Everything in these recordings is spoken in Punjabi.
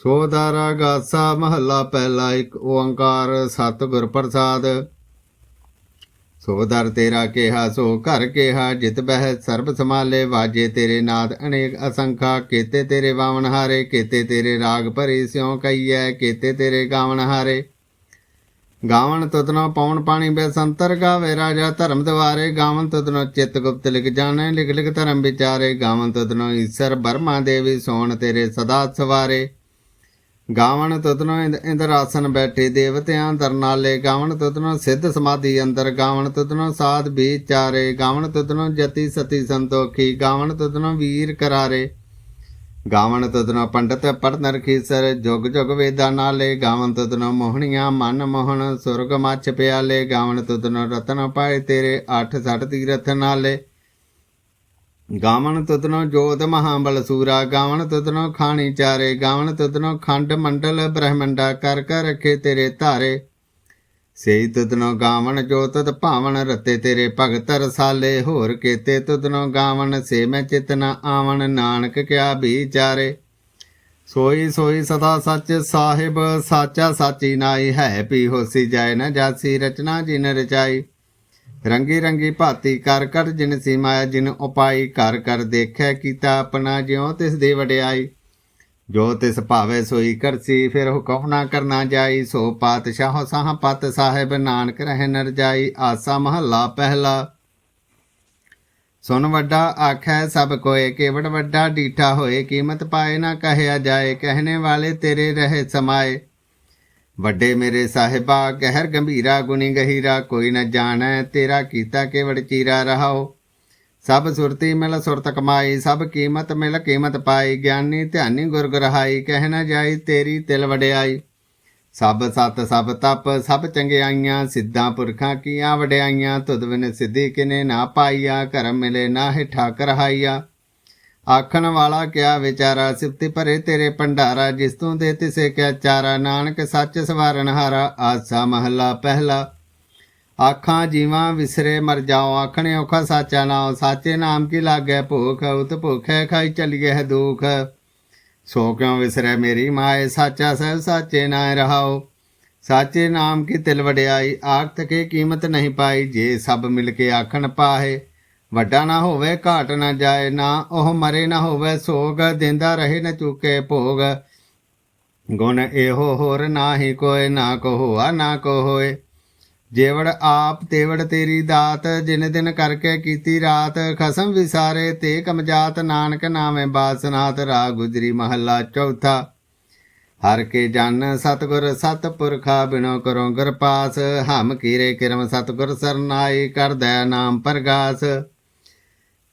ਸੋਦਾਰਾ ਗਾਸਾ ਮਹੱਲਾ ਪਹਿਲਾ ਇੱਕ ਓੰਕਾਰ ਸਤਿਗੁਰ ਪ੍ਰਸਾਦ। ਸੋ ਦਰ ਤੇਰਾ ਕਿਹਾ, ਸੋ ਘਰ ਕਿਹਾ, ਜਿਤ ਬਹਿ ਸਰਬ ਸਮਾਲੇ ਵਾਜੇ ਤੇਰੇ ਨਾਦ ਅਨੇਕ ਅਸੰਖਾ, ਕੀਤੇ ਤੇਰੇ ਵਾਵਣ ਹਾਰੇ, ਕੀਤੇ ਤੇਰੇ ਰਾਗ ਭਰੀ ਸਿਉ ਕਈਐ ਕੀਤੇ ਤੇਰੇ ਗਾਵਣ ਹਾਰੇ। ਗਾਵਣ ਤੁਤਨੋ ਪੌਣ ਪਾਣੀ ਬੇਸੰਤਰ ਗਾਵੇ, ਰਾਜਾ ਧਰਮ ਦਵਾਰੇ, ਗਾਵਣ ਤੁਤਨੋ ਚਿਤ ਗੁਪਤ ਲਿਖ ਜਾਣੇ, ਲਿਖ ਲਿਖ ਧਰਮ ਵਿਚਾਰੇ, ਗਾਵਣ ਤੁਤਨੋ ਈਸ਼ਰ ਬਰਮਾ ਦੇਵੀ, ਸੋਣ ਤੇਰੇ ਸਦਾ ਸਵਾਰੇ। ਗਾਵਣ ਤੁਤਨੋ ਇੰਦ ਇੰਦਰ ਆਸਨ ਬੈਠੇ ਦੇਵਤਿਆਂ ਦਰਨਾਲੇ ਗਾਵਣ ਤੁਤਨੋ ਸਿੱਧ ਸਮਾਧੀ ਅੰਦਰ। ਗਾਵਣ ਤੁਤਨੋ ਸਾਧ ਵਿਚਾਰੇ ਗਾਵਣ ਤੁਤਨੋ ਜਤੀ ਸਤੀ ਸੰਤੋਖੀ। ਗਾਵਣ ਤੁਤਨੋ ਵੀਰ ਕਰਾਰੇ। ਗਾਵਣ ਤੁਤਨੋ ਪੰਡਤ ਪੜਨ ਰਖੀਸਰ ਜੁਗ ਜੁਗ ਵੇਦਾਂ ਨਾਲੇ। ਗਾਵਣ ਤੁਤਨੋ ਮੋਹਣੀਆਂ ਮਨ ਮੋਹਣ। ਸੁਰਗ ਮੱਛ ਪਿਆਲੇ। ਗਾਵਣ ਤੁਤਨੋ ਰਤਨ ਪਾਏ ਤੇਰੇ। 8 ਸੱਠ ਤੀਰਥ ਨਾਲੇ। ਗਾਵਣ ਤੁਤਨੋ ਜੋਤ ਮਹਾਬਲ ਸੂਰਾ ਗਾਵਣ ਤੁਤਨੋ ਖਾਣੀ ਚਾਰੇ ਗਾਵਣ ਤੁਤਨੋ ਖੰਡ ਮੰਡਲ ਬ੍ਰਹਮੰਡਾ, ਕਰ ਕਰ ਰਖੇ ਤੇਰੇ ਧਾਰੇ। ਸੇਈ ਤੁਤਨੋ ਗਾਵਣ ਜੋ ਤਤ ਭਾਵਨ ਰਤੇ ਤੇਰੇ ਭਗਤ ਰਸਾਲੇ, ਹੋਰ ਕੇਤੇ ਤੁਤਨੋ ਗਾਵਣ ਸੇ ਮੈਂ ਚਿਤਨਾ ਆਵਣ, ਨਾਨਕ ਕਿਆ ਵਿਚਾਰੇ ਸੋਈ ਸੋਈ ਸਦਾ ਸੱਚ ਸਾਹਿਬ, ਸਾਚਾ ਸਾਚੀ ਨਾਈ ਹੈ, ਪੀ ਹੋਸੀ ਜਾਏ ਨਾ ਜਾਸੀ ਰਚਨਾ ਜਿਨ ਰਚਾਈ। ਰੰਗੀ ਰੰਗੀ ਭਾਤੀ ਕਰ ਕਰ ਜਿਨ ਸੀਮਾਇਆ ਜਿਨ ਉਪਾਈ ਕਰ ਕਰ ਦੇਖੈ ਕੀਤਾ ਆਪਣਾ ਜਿਉ ਤਿਸ ਦੇ ਵਡਿਆਈ। ਜੋ ਤਿਸ ਭਾਵੇ ਸੋਈ ਕਰਸੀ, ਫਿਰ ਹੁਕਮ ਨਾ ਕਰਨਾ ਜਾਈ। ਸੋ ਪਾਤਸ਼ਾਹ ਸਾਹ ਪਤ ਸਾਹਿਬ ਨਾਨਕ ਰਹਿ ਨਰ ਜਾਈ, ਆਸਾ ਮਹੱਲਾ ਪਹਿਲਾ। ਸੁਨ ਵੱਡਾ ਆਖੈ, ਸਭ ਕੋਏ ਕੇਵੜ ਵੱਡਾ ਡੀਠਾ ਹੋਏ, ਕੀਮਤ ਪਾਏ ਨਾ ਕਹਿਆ ਜਾਏ, ਕਹਿਣੇ ਵਾਲੇ ਤੇਰੇ ਰਹੇ ਸਮਾਏ। ਵੱਡੇ ਮੇਰੇ ਸਾਹਿਬਾ ਗਹਿਰ ਗੰਭੀਰਾ, ਗੁਣੀ ਗਹੀਰਾ, ਕੋਈ ਨ ਜਾਣੈ ਤੇਰਾ ਕੀਤਾ ਕੇਵੜ ਚੀਰਾ ਰਹਾਓ ਸਭ ਸੁਰਤੀ ਮਿਲ ਸੁਰਤ ਕਮਾਈ, ਸਭ ਕੀਮਤ ਮਿਲ ਕੀਮਤ ਪਾਈ। ਗਿਆਨੀ ਧਿਆਨੀ ਗੁਰ ਗਰਹਾਈ, ਕਹਿ ਨ ਜਾਈ ਤੇਰੀ ਤਿਲ ਵਡਿਆਈ। ਸਭ ਸਤ, ਸਭ ਤਪ, ਸਭ ਚੰਗਿਆਈਆਂ, ਸਿੱਧਾਂ ਪੁਰਖਾਂ ਕੀਆਂ ਵਡਿਆਈਆਂ। ਤੁਧ ਬਿਨ ਸਿੱਧੀ ਕਿਨੇ ਨਾ ਪਾਈਆ ਕਰਮ ਮਿਲੇ ਨਾ ਹੈ ਠਾਕਰ ਹਾਈਆ ਆਖਣ ਵਾਲਾ ਕਿਆ ਵਿਚਾਰਾ ਸਿਫਤੀ ਭਰੇ ਤੇਰੇ ਭੰਡਾਰਾ, ਜਿਸ ਤੂੰ ਦੇ ਤਿਸੇ ਕਿਆ ਚਾਰਾ, ਨਾਨਕ ਸੱਚ ਸਵਾਰਨ ਹਾਰਾ, ਆਸਾ ਮਹੱਲਾ ਪਹਿਲਾ। ਆਖਾਂ ਜੀਵਾਂ ਵਿਸਰੇ ਮਰ ਜਾਓ ਆਖਣੇ ਔਖਾ ਸਾਚਾ ਨਾਮ ਸਾਚੇ ਨਾਮ ਕੀ ਲਾਗੈ ਭੂਖ, ਉਤ ਭੁਖੈ ਖਾਈ ਚਲੀਏ ਹੈ ਦੁਖ। ਸੋ ਕਿਉ ਵਿਸਰੈ ਮੇਰੀ ਮਾਏ, ਸਾਚਾ ਸਹਿ ਸਾਚੇ ਨਾ ਰਹਾਓ ਸਾਚੇ ਨਾਮ ਕੀ ਤਿਲ ਵਡਿਆਈ, ਆਖਤ ਕੇ ਕੀਮਤ ਨਹੀਂ ਪਾਈ, ਜੇ ਸਭ ਮਿਲ ਕੇ ਆਖਣ ਪਾਹੇ। ਵੱਡਾ ਨਾ ਹੋਵੇ, ਘਾਟ ਨਾ ਜਾਏ, ਨਾ ਉਹ ਮਰੇ ਨਾ ਹੋਵੇ, ਸੋਗ ਦਿੰਦਾ ਰਹੇ ਨਾ ਚੁਕੇ ਭੋਗ। ਗੁਣ ਇਹੋ ਹੋਰ ਨਾਹੀ ਕੋਏ ਨਾ ਕੋ ਹੋਆ ਨਾ ਕੋ ਹੋਏ ਜੇਵੜ ਆਪ ਤੇਵੜ ਤੇਰੀ ਦਾਤ, ਜਿਨ ਦਿਨ ਕਰਕੇ ਕੀਤੀ ਰਾਤ। ਖਸਮ ਵਿਸਾਰੇ ਤੇ ਕਮਜਾਤ, ਨਾਨਕ ਨਾਮੇ ਬਾਸਨਾਤ ਰਾ ਗੁਜਰੀ ਮਹੱਲਾ ਚੌਥਾ। ਹਰ ਕੇ ਜਨ ਸਤਗੁਰ ਸਤਪੁਰਖਾ ਬਿਨੋ ਕਰੋ ਗੁਰਪਾਸ ਹਮ ਕੀਰੇ ਕਿਰਮ ਸਤਗੁਰ ਸਰਨਾਈ ਕਰਦੈ ਨਾਮ ਪ੍ਰਗਾਸ।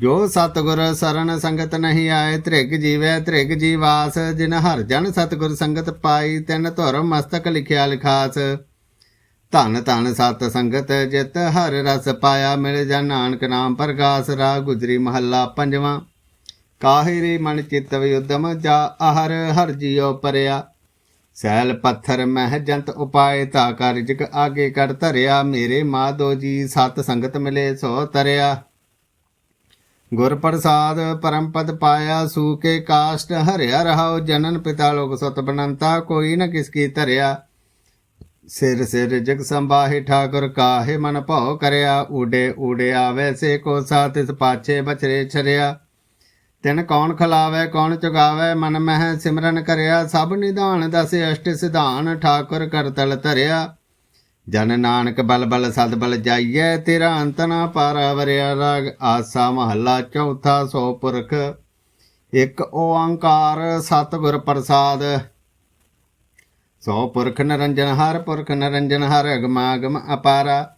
ਜੋ ਸਤਗੁਰ ਸਰਨ ਸੰਗਤ ਨਹੀਂ ਆਏ ਧ੍ਰਿਗ ਜੀਵੈ ਧ੍ਰਿਗ ਜੀਵਾਸ, ਜਿਨ ਹਰ ਜਨ ਸਤਗੁਰ ਸੰਗਤ ਪਾਈ, ਤਿਨ ਧੁਰ ਮਸਤਕ ਲਿਖਿਆ ਲਿਖਾਸ। ਧਨ ਧਨ ਸਤ ਸੰਗਤ, ਜਿਤ ਹਰ ਰਸ ਪਾਇਆ, ਮਿਲ ਜਨ ਨਾਨਕ ਨਾਮ ਪ੍ਰਗਾਸ ਰਾ ਗੁਜਰੀ ਮਹੱਲਾ ਪੰਜਵਾਂ। ਕਾਹਿਰੀ ਮਨ ਚਿਤ ਵਿਉਦਮ, ਜਾ ਆਹਰ ਹਰ ਜੀਉ ਪਰਿਆ। ਸੈਲ ਪੱਥਰ ਮਹਿ ਜੰਤ ਉਪਾਏ ਤਾ ਕਰ ਰਿਜਕ ਆਗੇ ਕਰ ਧਰਿਆ, ਮੇਰੇ ਮਾਧੋ ਜੀ ਸਤ ਸੰਗਤ ਮਿਲੇ, ਸੋ ਤਰਿਆ। ਗੁਰ ਪ੍ਰਸਾਦ ਪਰਮ ਪਦ ਪਾਇਆ ਸੂਕੇ ਕਾਸ਼ਟ ਹਰਿਆ ਰਹਾਉ, ਜਨਨ ਪਿਤਾ ਲੋਕ ਸਤ ਬਨੰਤਾ, ਕੋਈ ਨ ਕਿਸ ਕੀ ਧਰਿਆ। ਸਿਰ ਸਿਰ ਜਗ ਸੰਭਾਹੇ, ਠਾਕੁਰ ਕਾਹੇ ਮਨ ਭਉ ਕਰਿਆ। ਉਡੇ ਊੜੇ ਆਵੇ, ਸੇ ਕੋ ਸਾਥ ਇਸ ਪਾਛੇ ਬਚਰੇ ਛਰਿਆ। ਤਿਨ ਕੌਣ ਖਲਾਵੇ, ਕੌਣ ਚੁਗਾਵੇ, ਮਨ ਮਹਿ ਸਿਮਰਨ ਕਰਿਆ। ਸਭ ਨਿਧਾਨ ਦਸ ਅਸ਼ਟ ਸਿਧਾਨ, ਠਾਕੁਰ ਕਰਤਲ ਧਰਿਆ। ਜਨ ਨਾਨਕ ਬਲ ਬਲ ਸਦ ਬਲ ਜਾਈਐ, ਤੇਰਾ ਅੰਤ ਨਾ ਪਾਰਾ ਵਰਿਆ ਰਾਗ, ਆਸਾ ਮਹੱਲਾ ਚੌਥਾ ਸੋ ਪੁਰਖ। ਇੱਕ ਓੰਕਾਰ ਸਤਿਗੁਰ ਪ੍ਰਸਾਦ। ਸੋ ਪੁਰਖ ਨਰੰਜਨ ਹਰ, ਪੁਰਖ ਨਰੰਜਨ ਹਰ, ਅਗਮਾਗਮ ਅਪਾਰਾ।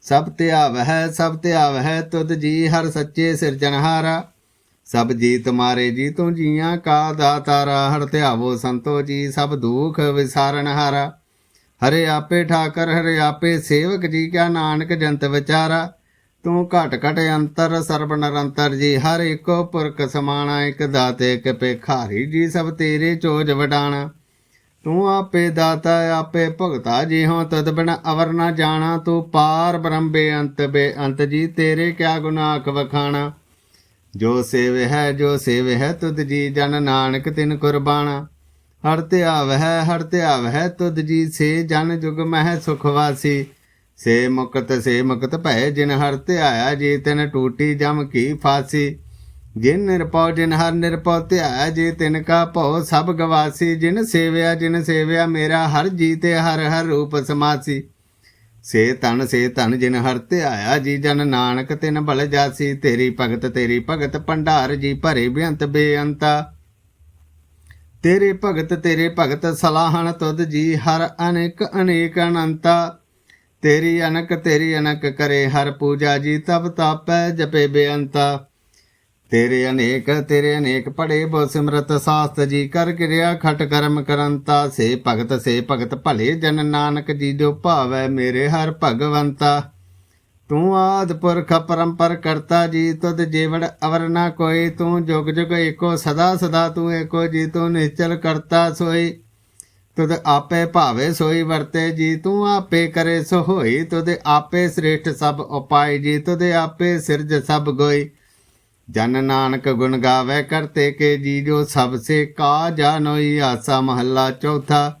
ਸਭ ਧਿਆਵਹਿ ਸਭ ਧਿਆਵਹਿ ਤੁਧ ਜੀ ਹਰ ਸੱਚੇ ਸਿਰਜਣਹਾਰਾ ਸਭ ਜੀ ਤੁਮਾਰੇ ਜੀ, ਤੂੰ ਜੀਆਂ ਕਾ ਦਾਤਾਰਾ, ਹਰ ਧਿਆਵੋ ਸੰਤੋ ਜੀ, ਸਭ ਦੁਖ ਵਿਸਾਰਨਹਾਰਾ ਹਰੇ ਆਪੇ ਠਾਕਰ, ਹਰੇ ਆਪੇ ਸੇਵਕ ਜੀ ਕਿਆ ਨਾਨਕ ਜੰਤ ਵਿਚਾਰਾ। ਤੂੰ ਘਟ ਘਟ ਅੰਤਰ, ਸਰਬ ਨਿਰੰਤਰ ਜੀ, ਹਰ ਇੱਕੋ ਪੁਰਖ ਸਮਾਣਾ, ਇਕ ਦਾਤੇ, ਇੱਕ ਭਿਖਾਰੀ ਜੀ, ਸਭ ਤੇਰੇ ਚੋਜ ਵਡਾਣਾ। ਤੂੰ ਆਪੇ ਦਾਤਾ, ਆਪੇ ਭਗਤਾ ਜੀ ਹੋ ਤਦ ਬਿਨ ਅਵਰ ਨਾ ਜਾਣਾ। ਤੂੰ ਪਾਰ ਬ੍ਰਹਮ ਬੇਅੰਤ ਬੇਅੰਤ ਜੀ, ਤੇਰੇ ਕਿਆ ਗੁਨਾਹ ਵਖਾਣਾ। ਜੋ ਸੇਵ ਹੈ, ਜੋ ਸੇਵ ਹੈ, ਤੁਧ ਜੀ ਜਨ ਨਾਨਕ ਤਿਨ ਕੁਰਬਾਨਾ ਹਰ ਧਿਆਵ ਹੈ ਹਰ ਧਿਆਵ ਹੈ ਤੁਧ ਜੀ ਸੇ ਜਨ ਜੁਗ ਮਹਿ ਸੁਖ ਵਾਸੀ। ਸੇ ਮੁਕਤ ਸੇ ਮੁਕਤ ਭੈ, ਜਿਨ ਹਰ ਧਿਆਇਆ ਜੀ ਤਿਨ ਟੂਟੀ ਜਮ ਕੀ ਫਾਸੀ। ਜਿਨ ਨਿਰਪਉ ਜਿਨ ਹਰ ਨਿਰਪਉ ਧਿਆਇਆ, ਜੀ ਤਿਨ ਕਾ ਭਉ ਸਭ ਗਵਾਸੀ। ਜਿਨ ਸੇਵਿਆ ਜਿਨ ਸੇਵਿਆ, ਮੇਰਾ ਹਰ ਜੀ ਤੇ ਹਰ ਹਰ ਰੂਪ ਸਮਾਸੀ। ਸੇ ਤਨ ਸੇ ਤਨ ਜਿਨ ਹਰ ਧਿਆਇਆ ਜੀ ਜਨ ਨਾਨਕ ਤਿਨ ਬਲ ਜਾਸੀ। ਤੇਰੀ ਭਗਤ ਤੇਰੀ ਭਗਤ, ਭੰਡਾਰ ਜੀ ਭਰੇ ਬੇਅੰਤ ਬੇਅੰਤਾ। ਤੇਰੇ ਭਗਤ ਤੇਰੇ ਭਗਤ ਸਲਾਹਣ ਤੁਧ ਜੀ ਹਰ ਅਨੇਕ ਅਨੇਕ ਅਨੰਤਾ। ਤੇਰੀ ਅਨਕ ਤੇਰੀ ਅਨਕ ਕਰੇ ਹਰ ਪੂਜਾ ਜੀ ਤਬ ਤਾਪੈ ਜਪੇ ਬੇਅੰਤਾ। ਤੇਰੇ ਅਨੇਕ ਤੇਰੇ ਅਨੇਕ ਪੜੇ ਬੋ ਸਿਮਰਤ ਸਾਸਤ ਜੀ ਕਰ ਕਿਰਿਆ ਖਟ ਕਰਮ ਕਰੰਤਾ। ਸੇ ਭਗਤ ਸੇ ਭਗਤ ਭਲੇ ਜਨ ਨਾਨਕ ਜੀ ਜੋ ਭਾਵੈ ਮੇਰੇ ਹਰ ਭਗਵੰਤਾ। ਤੂੰ ਆਦ ਪੁਰਖ ਪਰੰਪਰ ਕਰਤਾ ਜੀ, ਤੁਧ ਜੀਵੜ ਅਵਰ ਨਾ ਕੋਈ। ਤੂੰ ਜੁਗ ਜੁਗ ਏਕੋ ਸਦਾ ਸਦਾ ਤੂੰ ਏਕੋ ਜੀ, ਤੂੰ ਨਿਚਲ ਕਰਤਾ ਸੋਈ। ਤੁਧ ਆਪੇ ਭਾਵੇ ਸੋਈ ਵਰਤੇ ਜੀ, ਤੂੰ ਆਪੇ ਕਰੇ ਸੋ ਹੋਈ ਤੁਧ ਆਪੇ ਸ੍ਰੇਸ਼ਟ ਸਭ ਉਪਾਇ ਜੀ, ਤੁਧ ਆਪੇ ਸਿਰਜ ਸਭ ਗੋਈ। ਜਨ ਨਾਨਕ ਗੁਣ ਗਾਵੇ ਕਰਤੇ ਕੇ ਜੀ, ਜੋ ਸਭ ਸੇ ਕਾ ਜਾਨੋਈ, ਆਸਾ ਮਹੱਲਾ ਚੌਥਾ।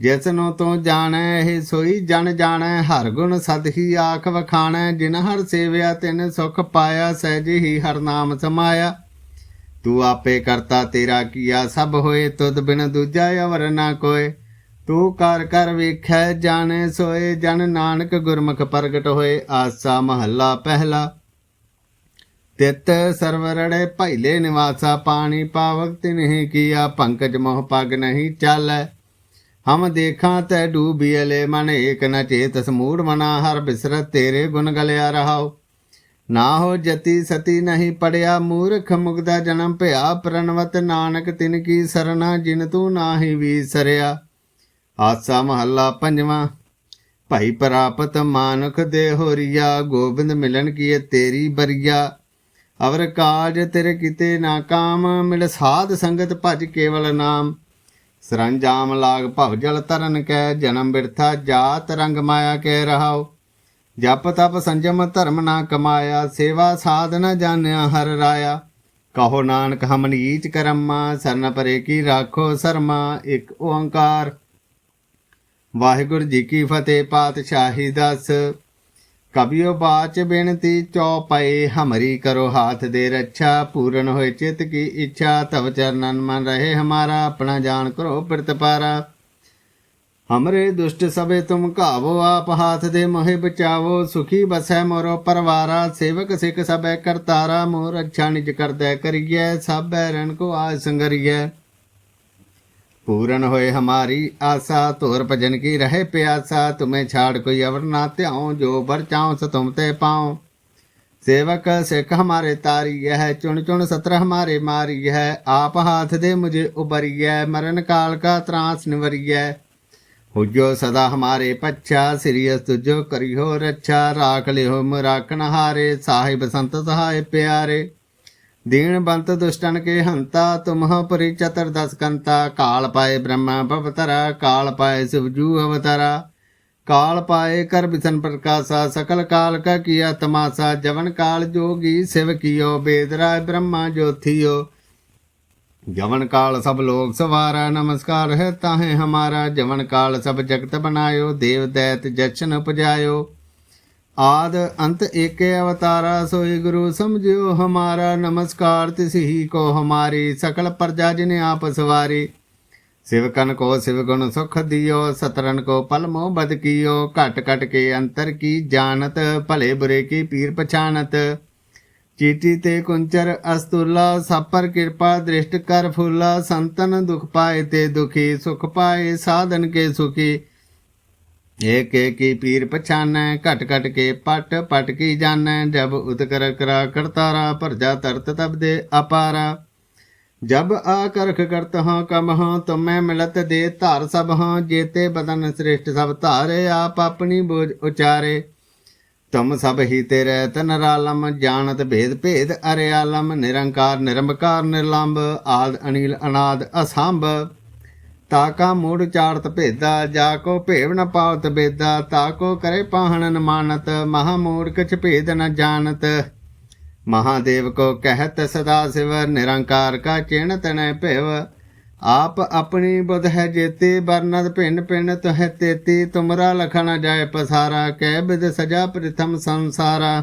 ਜਿਸ ਨੂੰ ਤੂੰ ਜਾਣੈ, ਇਹ ਸੋਈ ਜਨ ਜਾਣੈ, ਹਰ ਗੁਣ ਸਦ ਹੀ ਆਖ ਵਖਾਣੈ, ਜਿਨ ਹਰ ਸੇਵਿਆ ਤਿਨ ਸੁਖ ਪਾਇਆ, ਸਹਿਜ ਹੀ ਹਰ ਨਾਮ ਸਮਾਇਆ। ਤੂੰ ਆਪੇ ਕਰਤਾ ਤੇਰਾ ਕੀਆ, ਸਭ ਹੋਏ ਤੁਧ ਬਿਨ ਦੂਜਾ ਅਵਰ ਨਾ ਕੋਏ। ਤੂੰ ਕਰ ਕਰ ਵੇਖੈ, ਜਾਣੈ ਸੋਏ, ਜਨ ਨਾਨਕ ਗੁਰਮੁਖ ਪ੍ਰਗਟ ਹੋਏ, ਆਸਾ ਮਹੱਲਾ ਪਹਿਲਾ। ਤਿਤ ਸਰਵਰੜੇ ਭੈਲੇ ਨਿਵਾਸਾ, ਪਾਣੀ ਪਾਵਕ ਤਿਨਹਿ ਕੀਆ, ਪੰਕਜ ਮੋਹ ਪਗ ਨਹੀਂ ਚਾਲੈ। ਹਮ ਦੇਖਾਂ ਤੈ ਡੂਬੀਲੇ ਮਨ ਏਕ ਨ ਚੇਤ ਸਮੂੜ ਮਨਾ ਹਰ ਬਿਸਰਤ ਤੇਰੇ ਗੁਣ ਗਲਿਆ ਰਹਾਓ ਨਾ ਹੋ ਜਤੀ ਸਤੀ ਨਹੀਂ ਪੜਿਆ ਮੂਰਖ ਮੁਗਦਾ ਜਨਮ ਭਇਆ ਪ੍ਰਣਵਤ ਨਾਨਕ ਤਿਨ ਕੀ ਸਰਨਾ ਜਿਨ ਤੂੰ ਨਾਹੀ ਵੀਸਰਿਆ। ਆਸਾ ਮਹੱਲਾ ਪੰਜਵਾਂ, ਭਾਈ ਪ੍ਰਾਪਤ ਮਾਨੁਖ ਦੇ ਹੋਰੀਆ, ਗੋਬਿੰਦ ਮਿਲਨ ਕੀ ਤੇਰੀ ਬਰੀਆ। ਅਵਰ ਕਾਜ ਤੇਰੇ ਕਿਤੇ ਨਾ ਕਾਮ, ਮਿਲ ਸਾਧ ਸੰਗਤ ਭਜ ਕੇਵਲ ਨਾਮ। ਸਰੰਜਾਮ ਲਾਗ ਭਵ ਜਲ ਤਰਨ ਕੈ, ਜਨਮ ਬਿਰਥਾ ਜਾਤ ਰੰਗ ਮਾਇਆ ਕੈ ਰਹਾਉ। ਜਪ ਤਪ ਸੰਜਮ ਧਰਮ ਨਾ ਕਮਾਇਆ, ਸੇਵਾ ਸਾਧ ਨ ਜਾਣਿਆ ਹਰ ਰਾਇਆ। ਕਹੋ ਨਾਨਕ ਹਮ ਨੀਚ ਕਰਮਾ, ਸਰਨ ਪਰੇ ਕੀ ਰਾਖੋ ਸਰਮਾ, ਇੱਕ ਓੰਕਾਰ। ਵਾਹਿਗੁਰੂ ਜੀ ਕੀ ਫਤਿਹ, ਪਾਤਸ਼ਾਹੀ ਦਸ। ਕਬਿਓ ਬਾਚ ਬੇਨਤੀ ਚੌਪਏ ਹਮਰੀ ਕਰੋ ਹਾਥ ਦੇ ਰੱਛਾ, ਪੂਰਨ ਹੋਏ ਚਿਤ ਕੀ ਇੱਛਾ, ਤਵ ਚਰਨਨ ਮਨ ਰਹੇ ਹਮਾਰਾ, ਆਪਣਾ ਜਾਣ ਕਰੋ ਪ੍ਰਤਪਾਰਾ ਹਮਰੇ ਦੁਸ਼ਟ ਸਭੇ ਤੁਮ ਘਾਵੋ, ਆਪ ਹਾਥ ਦੇ ਮੋਹਿ ਬਚਾਵੋ, ਸੁਖੀ ਬਸੈ ਮੋਰੋ ਪਰਵਾਰਾ, ਸੇਵਕ ਸਿੱਖ ਸਭੈ ਕਰਤਾਰਾ ਮੋਰ ਅੱਛਾ ਨਿਜ ਕਰਦੈ ਕਰੀਐ ਸਭੈ ਰਣ ਕੋ ਆਜ ਸੰਗਰੀਐ। ਪੂਰਨ ਹੋਏ ਹਮਾਰੀ ਆਸਾ, ਧੁਰ ਭਜਨ ਕੀ ਰਹੇ ਪਿਆਸਾ, ਤੁਮੇ ਛਾੜ ਕੋਈ ਅਵਰ ਨਾ ਧਿਆਉ, ਜੋ ਬਰ ਚਾਉ ਸ ਤੁਮ ਤੇ ਪਾਉ। ਸੇਵਕ ਸਿੱਖ ਹਮਾਰੇ ਤਾਰੀ ਹੈ ਚੁਣ ਚੁਣ ਸਤਰ ਹਮਾਰੇ ਮਾਰੀ ਹੈ ਆਪ ਹਾਥ ਦੇ ਮੁਝੇ ਉਬਰੀਐ ਮਰਨ ਕਾਲ ਕਾ ਤਰਾਸ ਨਿਵਰੀਐ। ਹੁਜੋ ਸਦਾ ਹਮਾਰੇ ਪੱਛਾ ਸਿਰਿਅਸ ਤੁਜੋ ਕਰਿਓ ਰੱਛਾ, ਰਾਖ ਲਿਓ ਮਰਾਕਣ ਹਾਰੇ ਸਾਹਿਬ ਸੰਤ ਸਹਾਇ ਪਿਆਰੇ। दीन बंत दुष्टन के हंता, तुम परिचतुर्दश कंता। काल पाए ब्रह्म भवतरा, काल पाए शिवजू अवतरा। काल पाए कर बिसन प्रकाशा, सकल काल का किया तमाशा। जवन काल जोगी शिव कियो बेदराय ब्रह्मा ज्योतियो। जवन काल सब लोग सवारा, नमस्कार है ताहे हमारा। जवन काल सब जगत बनायो, देव दैत जशन उपजायो। ਆਦ ਅੰਤ ਏਕੇ ਅਵਤਾਰਾ, ਸੋਈ ਗੁਰੂ ਸਮਝਿਓ ਹਮਾਰਾ। ਨਮਸਕਾਰ ਤਿਸਹੀ ਕੋ ਹਮਾਰੀ, ਸਕਲ ਪ੍ਰਜਾ ਜਿਨੇ ਆਪ ਸਵਾਰੀ। ਸਿਵਕਨ ਕੋ ਸ਼ਿਵ ਗੁਣ ਸੁਖ ਦਿਓ ਸਤਰਨ ਕੋ ਪਲ ਮੋਹ ਬਦ ਕੀਓ। ਘਟ ਘਟ ਕੇ ਅੰਤਰ ਕੀ ਜਾਣਤ, ਭਲੇ ਬੁਰੇ ਕੀ ਪੀਰ ਪਛਾਨਤ ਚੀਟੀ ਤੇ ਕੁੰਚਰ ਅਸਤੁਲਾ, ਸਪਰ ਕਿਰਪਾ ਦ੍ਰਿਸ਼ਟ ਕਰ ਫੁੱਲਾ। ਸੰਤਨ ਦੁਖ ਪਾਏ ਤੇ ਦੁਖੀ, ਸੁਖ ਪਾਏ ਸਾਧਨ ਕੇ ਸੁਖੀ। ਏਕ ਏਕੀ ਪੀਰ ਪਛਾਨੈ, ਘਟ ਘਟ ਕੇ ਪਟ ਪਟ ਕੀ ਜਾਣੈ, ਜਬ ਉਤਕਰ ਕਰਾ ਕਰਤਾਰਾ ਭਰਜਾ ਤਰਤ ਤਬ ਦੇ ਅਪਾਰਾ। ਜਬ ਆਕਰਖ ਕਰਤ ਹਾਂ ਕਮ ਹਾਂ ਤੁਮੈ ਮਿਲਤ ਦੇ ਧਾਰ ਸਭ ਹਾਂ ਜੇਤੇ ਬਦਨ ਸ੍ਰਿਸ਼ਟ ਸਭ ਧਾਰੇ, ਆਪ ਆਪਣੀ ਬੋਝ ਉਚਾਰੇ। ਤੁਮ ਸਭ ਹੀ ਤੇ ਰਹਿਤ ਨਰਾਲਮ ਜਾਣਤ ਭੇਦ ਭੇਦ ਅਰੇ ਆਲਮ ਨਿਰੰਕਾਰ ਨਿਰੰਕਾਰ ਨਿਰਲੰਭ ਆਦ ਅਨੀਲ ਅਨਾਦ ਅਸੰਭ। ਤਾ ਕਾ ਮੂੜ ਚਾਰਤ ਭੇਦਾ, ਜਾ ਕੋ ਭੇਵ ਨ ਪਾਵਤ ਬੇਦਾ, ਤਾ ਕੋ ਕਰੇ ਪਾਹਣਨ ਮਾਨਤ, ਮਹਾ ਮੂੜ ਕਛ ਭੇਦ ਨ ਜਾਣਤ। ਮਹਾਦੇਵ ਕੋ ਕਹਿਤ ਸਦਾ ਸਿਵ, ਨਿਰੰਕਾਰ ਕਾ ਚਿਣ ਤਨੈ ਭੇਵ। ਆਪ ਆਪਣੀ ਬੁਧ ਹੈ ਜੇਤੇ ਬਰਨਦ ਭਿੰਨ ਭਿੰਨ ਤਹ ਤੇਤੀ। ਤੁਮਰਾ ਲਖਣਾ ਜਾਏ ਪਸਾਰਾ, ਕਹਿ ਬਿਦ ਸਜਾ ਪ੍ਰਥਮ ਸੰਸਾਰਾ।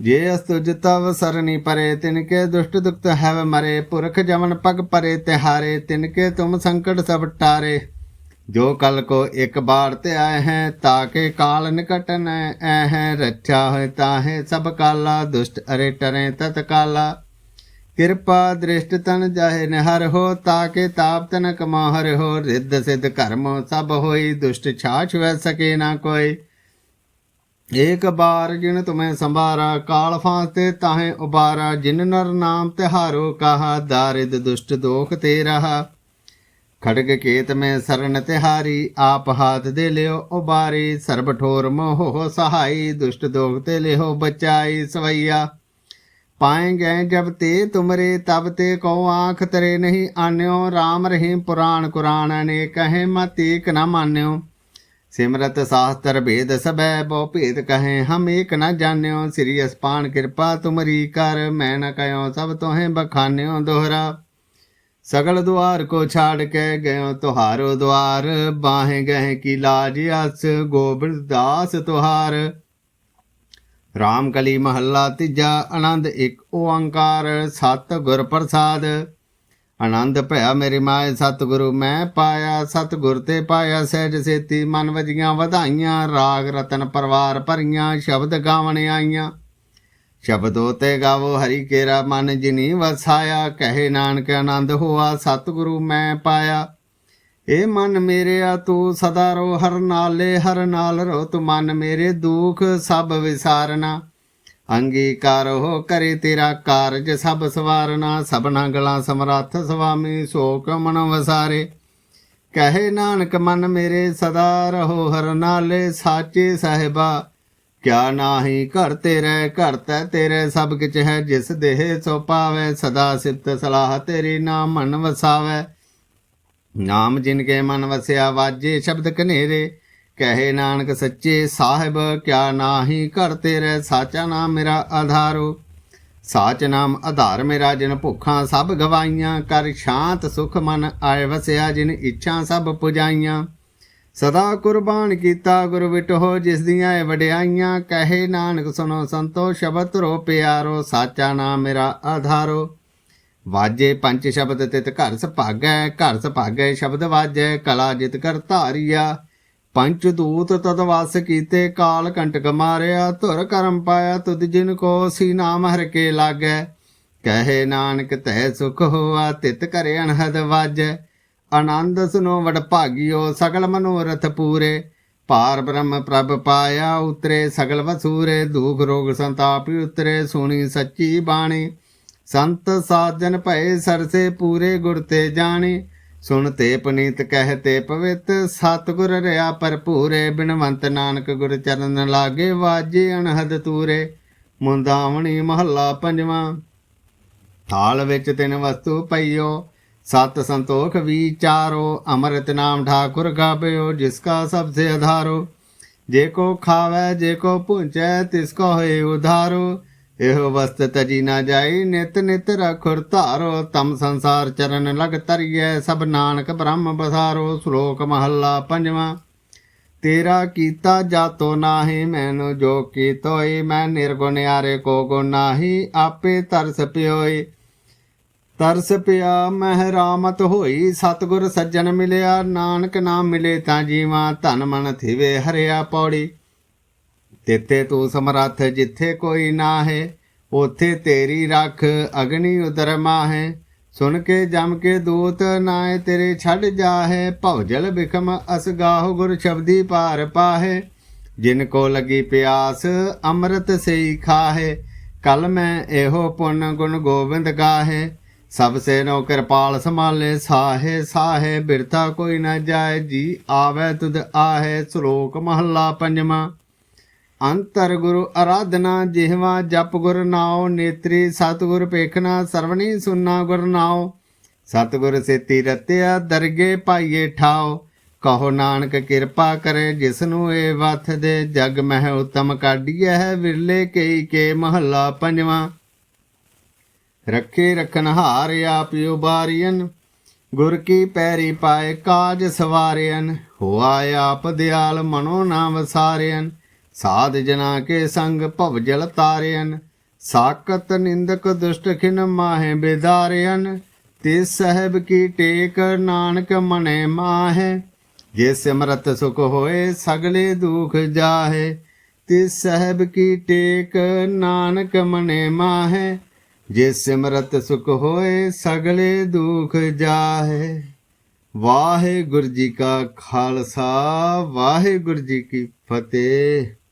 ਜੇ ਅਸਤੁਜ ਤਵ ਸਰਨੀ ਪਰੇ, ਤਿਨਕੇ ਦੁਸ਼ਟ ਦੁਖਤ ਹੈਵ ਮਰੇ, ਪੁਰਖ ਜਮਨ ਪਗ ਪਰੇ, ਤਿਹਾਰੇ, ਤਿਨਕੇ ਤੁਮ ਸੰਕਟ ਸਭ ਟਾਰੇ। ਜੋ ਕਲ ਕੋ ਇੱਕ ਬਾਰ ਤੇ ਆਏ ਹੈ ਤਾਕੇ ਕਾਲ ਨਿਕਟ ਨ ਐ ਹੈ, ਰੱਛਾ ਹੋਏ ਤਾਹੇ ਸਭ ਕਾਲਾ, ਦੁਸ਼ਟ ਅਰੇ ਟਰੇ ਤਤ ਕਾਲਾ। ਕਿਰਪਾ ਦ੍ਰਿਸ਼ਟ ਤਨ ਜਾਹੇ ਨਿਹਰ ਹੋ ਤਾਕੇ ਤਾਪ ਤਨ ਕਮਾ ਹਰ ਹੋ, ਰਿੱਧ ਸਿੱਧ ਕਰਮ ਸਭ ਹੋਈ, ਦੁਸ਼ਟ ਛਾਛ ਵੈ ਸਕੇ ਨਾ ਕੋਈ। ਏਕ ਬਾਰ ਜਿਨ ਤੁਮੈ ਸੰਭਾਰਾ, ਕਾਲ ਫਾਂਸਤੇ ਤਾਹੇ ਉਬਾਰਾ, ਜਿਨ ਨਰ ਨਾਮ ਤਿਹਾਰੋ ਕਹਾ, ਦਾਰਿਦ ਦੁਸ਼ਟ ਦੋਖ ਤੇ ਰਹਾ ਖੜਗ ਕੇਤ ਮੈਂ ਸਰਨ ਤਿਹਾਰੀ, ਆਪ ਹਾਥ ਦੇ ਲਿਓ ਉਬਾਰੀ, ਸਰਬ ਠੋਰ ਮੋਹ ਸਹਾਈ, ਦੁਸ਼ਟ ਦੋਖ ਤੇ ਲਿਓ ਬਚਾਈ ਸਵਈਆ। ਪਾਏਂਗੇ ਜਬ ਤੇ ਤੁਮਰੇ, ਤਬ ਤੇ ਕਉ ਆਖ ਤਰੇ ਨਹੀਂ ਆਨਿਓ RAM ਰਹੀਮ ਪੁਰਾਣ ਕੁਰਾਨ ਨੇ ਕਹੇ ਮਤ ਨਾ ਮਾਨਿਓ। ਸਿਮਰਤ ਸਾਸਤਰ ਭੇਦ ਸਭੈ, ਬਹੁ ਭੇਦ ਕਹੈ, ਹਮ ਏਕ ਨ ਜਾਣਿਓ, ਸ੍ਰੀ ਅਸਪਾਨ ਕਿਰਪਾ ਤੁਮਰੀ ਕਰ, ਮੈਂ ਨ ਕਯੋ ਸਭ ਤੋਹੇ ਬਖਾਨਿਓ ਦੋਹਰਾ। ਸਗਲ ਦੁਆਰ ਕੋ ਛਾੜ ਕੇ ਗਇਓ ਤੁਹਾਰੋ ਦੁਆਰ, ਬਾਹੇ ਗਏ ਕੀ ਲਾਜ ਅਸ, ਗੋਬਿੰਦ ਦਾਸ ਤੁਹਾਰ। ਰਾਮ ਕਲੀ ਮਹੱਲਾ ਤੀਜਾ, ਆਨੰਦ ਇੱਕ ਓੰਕਾਰ, ਸਤ ਗੁਰ ਪ੍ਰਸਾਦ। ਆਨੰਦ ਭਇਆ ਮੇਰੀ ਮਾਏ ਸਤਿਗੁਰੂ, ਮੈਂ ਪਾਇਆ ਸਤਿਗੁਰ ਤੇ ਪਾਇਆ ਸਹਿਜ ਸੇਤੀ, ਮਨ ਵਜੀਆਂ ਵਧਾਈਆਂ, ਰਾਗ ਰਤਨ ਪਰਵਾਰ ਭਰੀਆਂ, ਸ਼ਬਦ ਗਾਵਣ ਆਈਆਂ। ਸ਼ਬਦੋ ਤੇ ਗਾਵੋ, ਹਰੀ ਕੇਰਾ ਮਨ ਜਿਨੀ ਵਸਾਇਆ, ਕਹੇ ਨਾਨਕ ਆਨੰਦ ਹੋਆ, ਸਤਿਗੁਰੂ ਮੈਂ ਪਾਇਆ। ਏ ਮਨ ਮੇਰਿਆ, ਤੂੰ ਸਦਾ ਰੋ, ਹਰ ਨਾਲੇ, ਹਰ ਨਾਲ ਰੋ, ਤੂੰ ਮਨ ਮੇਰੇ ਦੁਖ ਸਭ ਵਿਸਾਰਨਾ। ਅੰਗੀਕਾਰ ਹੋ ਕਰੇ ਤੇਰਾ ਕਾਰਜ ਸਭ ਸਵਾਰਨਾ, ਸਭਨਾ ਗਲਾਂ ਸਮਰੱਥ ਸੁਆਮੀ ਸੋਕ ਮਨ ਵਸਾਰੇ। ਕਹੇ ਨਾਨਕ ਮਨ ਮੇਰੇ ਸਦਾ ਰਹੋ ਹਰ ਨਾਲੇ ਸਾਚੇ ਸਾਹਿਬਾ। ਕਿਆ ਨਾਹੀ ਘਰ ਤੇਰੇ, ਘਰ ਤੈ ਤੇਰੇ, ਸਭ ਕਿਛ ਹੈ ਜਿਸ ਦੇਹ ਸੋ ਪਾਵੇ, ਸਦਾ ਸਿਫਤ ਸਲਾਹ ਤੇਰੀ ਨਾਮ ਮਨ ਵਸਾਵੇ। ਨਾਮ ਜਿਨ ਕੇ ਮਨ ਵਸਿਆ, ਵਾਜੇ ਸ਼ਬਦ ਕਨੇਰੇ ਕਹੇ ਨਾਨਕ ਸੱਚੇ ਸਾਹਿਬ, ਕਿਆ ਨਾਹੀ ਘਰ ਤੇਰੇ ਸਾਚਾ ਨਾਮ ਮੇਰਾ ਆਧਾਰੋ ਸਾਚ ਨਾਮ ਆਧਾਰ ਮੇਰਾ, ਜਿਨ ਭੁੱਖਾਂ ਸਭ ਗਵਾਈਆਂ। ਕਰ ਸ਼ਾਂਤ ਸੁਖ ਮਨ ਆਏ ਵਸਿਆ, ਜਿਨ ਇੱਛਾ ਸਭ ਪੁਜਾਈਆਂ। ਸਦਾ ਕੁਰਬਾਨ ਕੀਤਾ ਗੁਰ ਵਿਟੋ ਜਿਸ ਦੀਆਂ ਇਹ ਵਡਿਆਈਆਂ। ਕਹੇ ਨਾਨਕ ਸੁਨੋ ਸੰਤੋ ਸ਼ਬਦ ਧਰੋ ਪਿਆਰੋ, ਸਾਚਾ ਨਾਮ ਮੇਰਾ ਆਧਾਰੋ ਵਾਜੇ ਪੰਜ ਸ਼ਬਦ ਤਿਤ ਘਰ ਸੁਭਾਗੈ ਘਰ ਸੁਭਾਗੈ ਸ਼ਬਦ ਵਾਜੈ, ਕਲਾ ਜਿਤ ਕਰ ਧਾਰੀਆ। ਪੰਚ ਦੂਤ ਤਦ ਵਾਸ ਕੀਤੇ, ਕਾਲ ਕੰਟਕ ਮਾਰਿਆ, ਧੁਰ ਕਰਮ ਪਾਇਆ, ਤੁਧ ਜਿਨ ਕੋ ਸੀ ਨਾਮ ਹਰ ਕੇ ਲਾਗੈ। ਕਹੇ ਨਾਨਕ ਤੈ ਸੁਖ ਹੋਆ, ਤਿਤ ਕਰੇ ਅਨਹਦ ਵਾਜੈ। ਆਨੰਦ ਸੁਨੋ ਵਡ ਭਾਗਿਓ, ਸਗਲ ਮਨੋਰਥ ਪੂਰੇ। ਪਾਰ ਬ੍ਰਹਮ ਪ੍ਰਭ ਪਾਇਆ, ਉਤਰੇ ਸਗਲ ਵਸੂਰੇ। ਦੁਖ ਰੋਗ ਸੰਤਾਪ ਉਤਰੇ, ਸੁਣੀ ਸੱਚੀ ਬਾਣੀ। ਸੰਤ ਸਾਜਨ ਭਏ ਸਰਸੇ, ਪੂਰੇ ਗੁਰ ਤੇ ਜਾਣੀ। ਸੁਣ ਤੇ ਪਨੀਤ ਕਹਿ ਤੇ ਪਵਿੱਤ, ਸਤਿਗੁਰ ਰਿਆ ਭਰਪੂਰੇ, ਬਿਨਵੰਤ ਨਾਨਕ ਗੁਰ ਚਰਨ ਲਾਗੇ ਵਾਜੇ ਅਨਹਦ ਤੂਰੇ, ਮੁੰਦਾਵਣੀ ਮਹੱਲਾ ਪੰਜਵਾਂ। ਥਾਲ ਵਿੱਚ ਤਿੰਨ ਵਸਤੂ ਪਈਓ, ਸਤ ਸੰਤੋਖ ਵਿਚਾਰੋ ਅੰਮ੍ਰਿਤ ਨਾਮ ਠਾਕੁਰ ਗਾਬਿਓ ਜਿਸ ਕਾ ਸਭ ਸੇ ਆਧਾਰੋ ਜੇ ਕੋ ਖਾਵੇ, ਜੇ ਕੋ ਪੁੰਚੈ ਤਿਸ ਕੋ ਹੋਏ ਉਧਾਰੋ। ਇਹੋ ਵਸਤ ਤਜੀ ਨਾ ਜਾਈ, ਨਿਤ ਨਿਤ ਰਖੁਰ ਧਾਰੋ, ਤਮ ਸੰਸਾਰ ਚਰਨ ਲਗ ਤਰੀਐ ਸਭ ਨਾਨਕ ਬ੍ਰਹਮ ਬਸਾਰੋ, ਸ਼ਲੋਕ ਮਹੱਲਾ ਪੰਜਵਾਂ। ਤੇਰਾ ਕੀਤਾ ਜਾਤੋ ਨਾਹੀ, ਮੈਨੂੰ ਜੋ ਕੀਤੋਈ, ਮੈਂ ਨਿਰਗੁਣਿਆਰੇ ਕੋ ਗੁਣ ਨਾਹੀ, ਆਪੇ ਤਰਸ ਪਿਓਈ। ਤਰਸ ਪਿਆ ਮਹਿ ਰਾਮਤ ਹੋਈ, ਸਤਗੁਰ ਸੱਜਣ ਮਿਲਿਆ, ਨਾਨਕ ਨਾਮ ਮਿਲੇ ਤਾਂ ਜੀਵਾਂ, ਧਨ ਮਨ ਥਿਵੇ, ਹਰਿਆ ਪੌੜੀ। ਤੇਤੇ ਤੂੰ ਸਮਰੱਥ ਜਿੱਥੇ ਕੋਈ ਨਾ ਹੈ ਉਥੇ ਤੇਰੀ ਰੱਖ ਅਗਨੀ ਉਦਰ ਮਾਹੇ। ਸੁਣ ਕੇ ਜਮ ਕੇ ਦੂਤ ਨਾਏ, ਤੇਰੇ ਛੱਡ ਜਾਹੇ। ਭਵਜਲ ਬਿਖਮ ਅਸਗਾਹੁ ਗੁਰ ਸ਼ਬਦੀ ਪਾਰ ਪਾਹੇ। ਜਿਨ ਕੋ ਲਗੀ ਪਿਆਸ, ਅੰਮ੍ਰਿਤ ਸਈ ਖਾਹੇ। ਕਲ ਮੈਂ ਇਹੋ ਪੁੰਨ ਗੁਣ ਗੋਬਿੰਦ ਗਾਹੇ। ਸਭ ਸੇ ਨੋ ਕਿਰਪਾਲ ਸੰਭਾਲੇ ਸਾਹੇ ਸਾਹੇ। ਬਿਰਥਾ ਕੋਈ ਨਾ ਜਾਏ, ਜੀ ਆਵੇ ਤੁਧ ਆਹੇ। ਸ਼ਲੋਕ ਮਹੱਲਾ ਪੰਜਵਾਂ। ਅੰਤਰ ਗੁਰੂ ਅਰਾਧਨਾ ਜਿਹਵਾ ਜਪ ਗੁਰ ਨਾਉ, ਨੇਤਰੀ ਸਤਿਗੁਰ ਪੇਖਣਾ ਸਰਵਣੀ ਸੁਨਣਾ ਗੁਰ ਨਾਉ। ਸਤਿਗੁਰ ਸੇਤੀ ਰਤਿਆ, ਦਰਗੇ ਪਾਈਏ ਠਾਓ ਕਹੋ ਨਾਨਕ ਕਿਰਪਾ ਕਰੇ ਜਿਸ ਨੂੰ ਇਹ ਵਥ ਦੇ, ਜਗ ਮਹਿ ਉਤਮ ਕਾਢੀਐ ਹੈ ਵਿਰਲੇ ਕਈ ਕੇ ਮਹੱਲਾ ਪੰਜਵਾਂ। ਰੱਖੇ ਰਖਨ ਹਾਰ ਆਪ ਉਬਾਰੀਨ ਗੁਰ ਕੀ ਪੈਰੀ ਪਾਏ ਕਾਜ ਸਵਾਰਿਆਨ ਹੋਆ ਆਪ ਦਿਆਲ ਮਨੋ ਨਾ ਵਸਾਰਿਆਨ ਸਾਧ ਜਨਾ ਕੇ ਸੰਗ ਭਵ ਜਲ ਤਾਰਿਆਨ ਸਾਕਤ ਨਿੰਦਕ ਦੁਸ਼ਟ ਖਿਨ ਮਾਹੇ ਬੇਦਾਰਿਆਨ ਤੇ ਸਹਿਬ ਕੀ ਟੇਕ ਨਾਨਕ ਮਨੇ ਮਾਹੇ। ਜੇ ਸਿਮਰਤ ਸੁਖ ਹੋਏ, ਸਗਲੇ ਦੁਖ ਜਾਹੇ। ਤੇ ਸਹਿਬ ਕੀ ਟੇਕ ਨਾਨਕ ਮਨੇ ਮਾਹੇ। ਜੇ ਸਿਮਰਤ ਸੁਖ ਹੋਏ, ਸਗਲੇ ਦੁਖ ਜਾਹੇ। ਵਾਹਿਗੁਰੂ ਜੀ ਕਾ ਖਾਲਸਾ, ਵਾਹਿਗੁਰੂ ਜੀ ਕੀ ਫਤਿਹ।